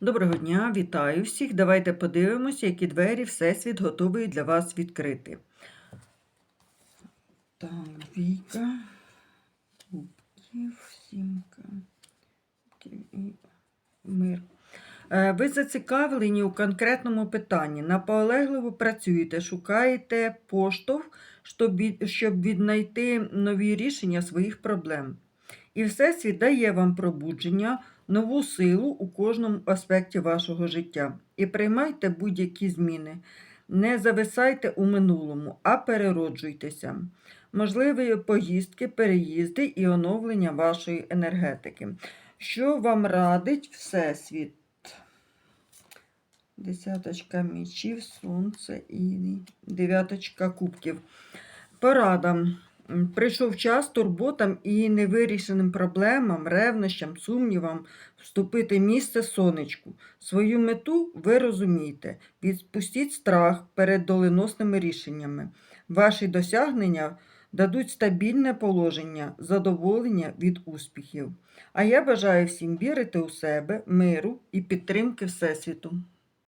Доброго дня, вітаю всіх. Давайте подивимося, які двері Всесвіт готовий для вас відкрити. Так, двійка, кубків, сімка, мир. Е, Ви зацікавлені у конкретному питанні, наполегливо працюєте, шукаєте поштовх, щоб віднайти нові рішення своїх проблем. І Всесвіт дає вам пробудження, нову силу у кожному аспекті вашого життя. І приймайте будь-які зміни. Не зависайте у минулому, а перероджуйтеся. Можливі поїздки, переїзди і оновлення вашої енергетики. Що вам радить Всесвіт? Десяточка мічів, сонце і дев'яточка кубків. Порада. Прийшов час турботам і невирішеним проблемам, ревнощам, сумнівам вступити місце сонечку. Свою мету ви розумієте. Відпустіть страх перед доленосними рішеннями. Ваші досягнення дадуть стабільне положення, задоволення від успіхів. А я бажаю всім вірити у себе, миру і підтримки Всесвіту.